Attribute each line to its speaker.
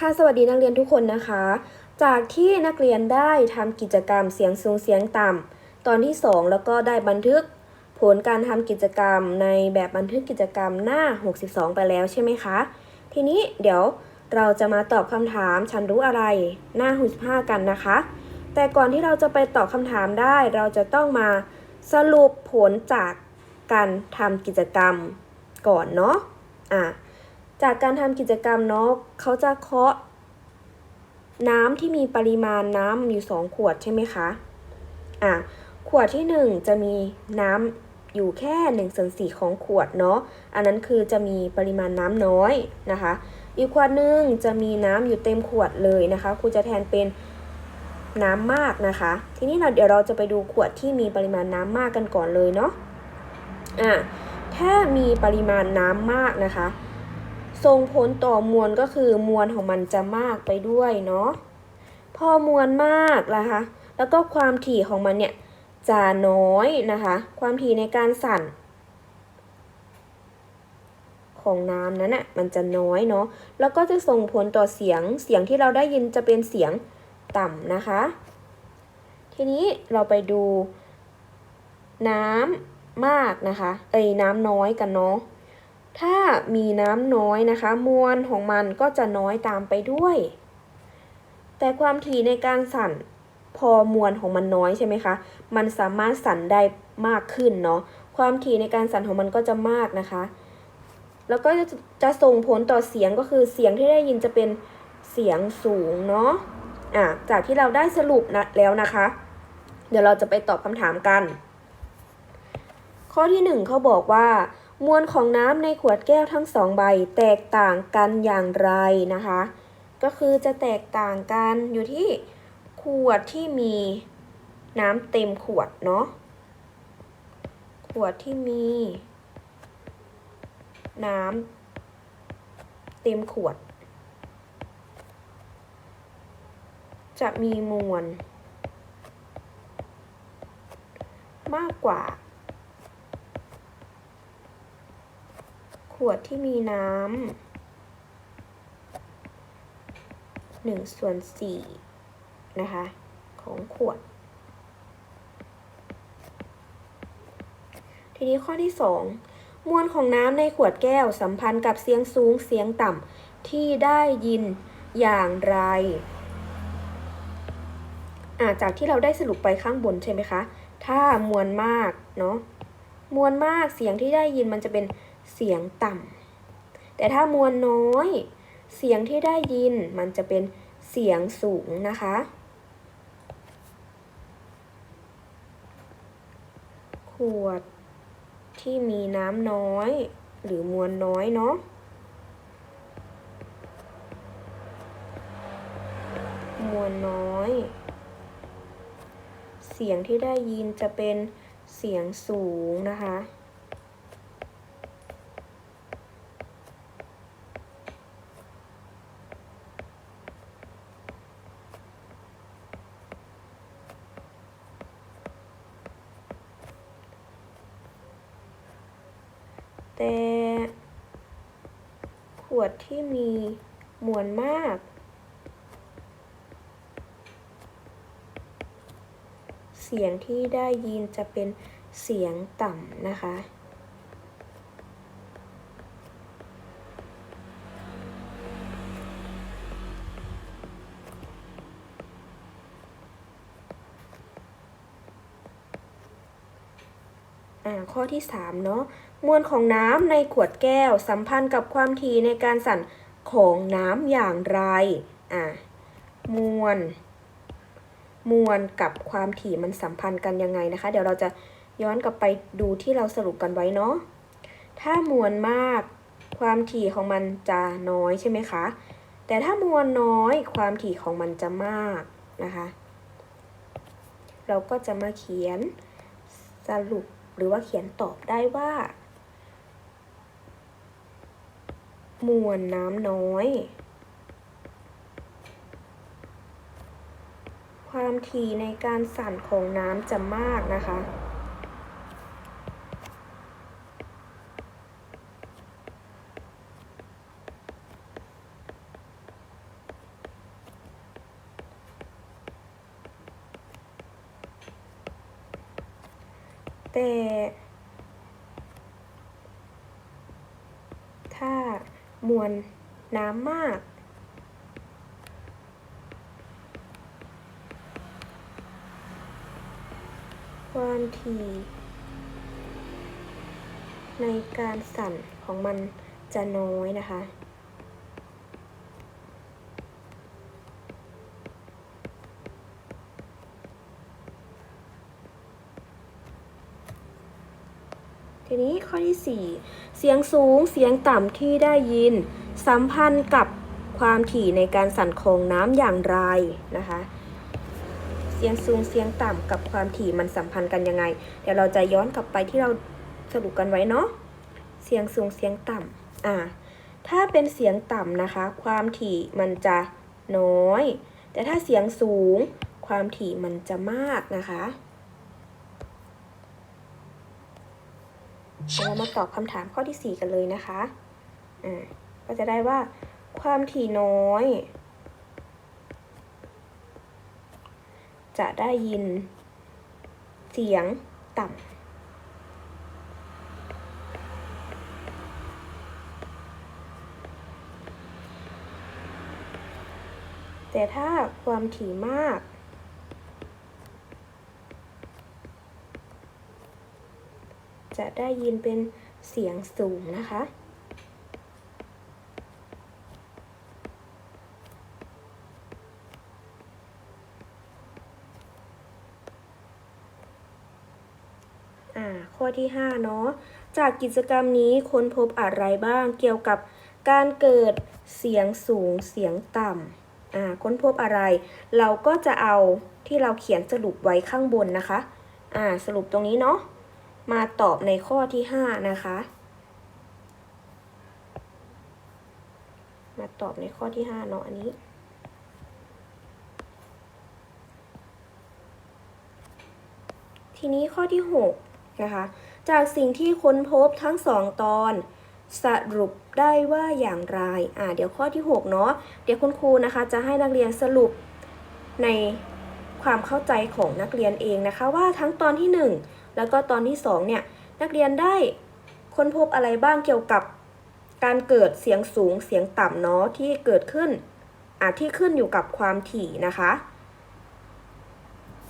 Speaker 1: ค่ะสวัสดีนักเรียนทุกคนนะคะ จากที่นักเรียนได้ทำกิจกรรมเสียงสูงเสียงต่ำตอนที่ 2 แล้วก็ได้บันทึกผลการทำกิจกรรมในแบบบันทึกกิจกรรมหน้า 62 ไปแล้วใช่ไหมคะ ทีนี้เดี๋ยวเราจะมาตอบคำถามฉันรู้อะไรหน้า 65 กันนะคะ แต่ก่อนที่เราจะไปตอบคำถามได้เราจะต้องมาสรุปผลจากการทำกิจกรรมก่อนเนาะอะ จากการทำกิจกรรมเนาะเขาจะเคาะน้ำที่มีปริมาณน้ำอยู่ 2 ขวดใช่ไหมคะ อะ ขวดที่ 1 จะมีน้ำอยู่แค่1ส่วน4ของขวดเนาะ อันนั้นคือจะมีปริมาณน้ำน้อยนะคะ อีกขวดหนึ่งจะมีน้ำอยู่เต็มขวดเลยนะคะครูจะแทนเป็นน้ำมากนะคะ ทีนี้เราเดี๋ยวเราจะไปดูขวดที่มีปริมาณน้ำมากกันก่อนเลยเนาะ อะ ถ้ามีปริมาณน้ำมากนะคะ ส่งผลต่อมวลก็คือมวลของมันจะมากไปด้วยเนาะพอมวลมากนะคะ แล้วก็ความถี่ของมันเนี่ยจะน้อยนะคะ ความถี่ในการสั่น ของน้ำนั้นน่ะมันจะน้อยเนาะแล้วก็จะส่งผลต่อเสียงเสียงที่เราได้ยินจะเป็นเสียงต่ำนะคะ ทีนี้เราไปดูน้ำมากนะคะ เอ้ยน้ำน้อยกันเนาะ ถ้ามีน้ำน้อยนะคะ มวลของมันก็จะน้อยตามไปด้วย แต่ความถี่ในการสั่นพอมวลของมันน้อยใช่ไหมคะ มันสามารถสั่นได้มากขึ้นเนาะ ความถี่ในการสั่นของมันก็จะมากนะคะ แล้วก็จะจะส่งผลต่อเสียงก็คือเสียงที่ได้ยินจะเป็นเสียงสูงเนาะ อะ จากที่เราได้สรุปนะแล้วนะคะ เดี๋ยวเราจะไปตอบคำถามกัน ข้อที่หนึ่งเขาบอกว่า มวลของน้ำในขวดแก้วทั้งสองใบแตกต่างกันอย่างไรนะคะ ก็คือจะแตกต่างกันอยู่ที่ขวดที่มีน้ำเต็มขวดเนาะขวดที่มี น้ำเต็มขวด จะมีมวล มากกว่า วดที่มีน้ำหนึ่งส่วนสี่นะคะ ของขวด ทีนี้ข้อที่สองมวลของน้ำในขวดแก้วสัมพันธ์กับเสียงสูงเสียงต่ำที่ได้ยินอย่างไรอาจากที่เราได้สรุปไปข้างบนใช่ไหมคะ ถ้ามวลมากเนาะ มวลมากเสียงที่ได้ยินมันจะเป็น เสียงต่ำ แต่ถ้ามวลน้อย เสียงที่ได้ยินมันจะเป็นเสียงสูงนะคะ ขวดที่มีน้ำน้อย หรือมวลน้อยเนาะ มวลน้อย เสียงที่ได้ยินจะเป็นเสียงสูงนะคะ แต่ ขวดที่มีมวลมาก เสียงที่ได้ยินจะเป็นเสียงต่ำนะคะ ข้อที่3เนาะมวลของน้ำในขวดแก้วสัมพันธ์กับความถี่ในการสั่นของน้ำอย่างไรอ่ามวลมวลกับความถี่มันสัมพันธ์กันยังไงนะคะ เดี๋ยวเราจะย้อนกลับไปดูที่เราสรุปกันไว้เนาะถ้ามวลมากความถี่ของมันจะน้อยใช่ไหมคะ แต่ถ้ามวลน้อยความถี่ของมันจะมากนะคะ เราก็จะมาเขียนสรุป หรือว่าเขียนตอบได้ว่า มวลน้ำน้อย ความถี่ในการสั่นของน้ำจะมากนะคะแต่ มวลน้ำมาก ความถี่ในการสั่นของมันจะน้อยนะคะ ทีนี้ข้อที่ 4 เสียงสูงเสียงต่ำที่ได้ยิน สัมพันธ์กับความถี่ในการสั่นของน้ำอย่างไรนะคะ เสียงสูงเสียงต่ำกับความถี่มันสัมพันธ์กันยังไง เดี๋ยวเราจะย้อนกลับไปที่เราสรุปกันไว้เนาะเสียงสูงเสียงต่ำอ่าถ้าเป็นเสียงต่ำนะคะ ความถี่มันจะน้อย แต่ถ้าเสียงสูง ความถี่มันจะมากนะคะ เรามาตอบคำถามข้อที่ 4 กันเลยนะคะ อ่า ก็จะได้ว่า ความถี่น้อย จะได้ยิน เสียงต่ำแต่ถ้าความถี่มาก จะได้ยินเป็นเสียงสูงนะคะ อ่า ข้อที่ 5 เนาะ จากกิจกรรมนี้ค้นพบอะไรบ้างเกี่ยวกับการเกิดเสียงสูงเสียงต่ำอ่า ค้นพบอะไร เราก็จะเอาที่เราเขียนสรุปไว้ข้างบนนะคะ อ่า สรุปตรงนี้เนาะ มาตอบในข้อที่ 5 นะคะ มาตอบในข้อที่ 5 เนาะอันนี้ ทีนี้ข้อที่ 6 นะคะ จากสิ่งที่ค้นพบทั้งสองตอนสรุปได้ว่าอย่างไร อ่า เดี๋ยวข้อที่ 6 เนาะ เดี๋ยวคุณครูนะคะ จะให้นักเรียนสรุปใน ความเข้าใจของนักเรียนเองนะคะ ว่าทั้งตอนที่ 1 แล้วก็ตอนที่2เนี่ยนักเรียนได้ค้นพบอะไรบ้างเกี่ยวกับการเกิดเสียงสูงเสียงต่ำเนาะที่เกิดขึ้นอาจที่ขึ้นอยู่กับความถี่นะคะ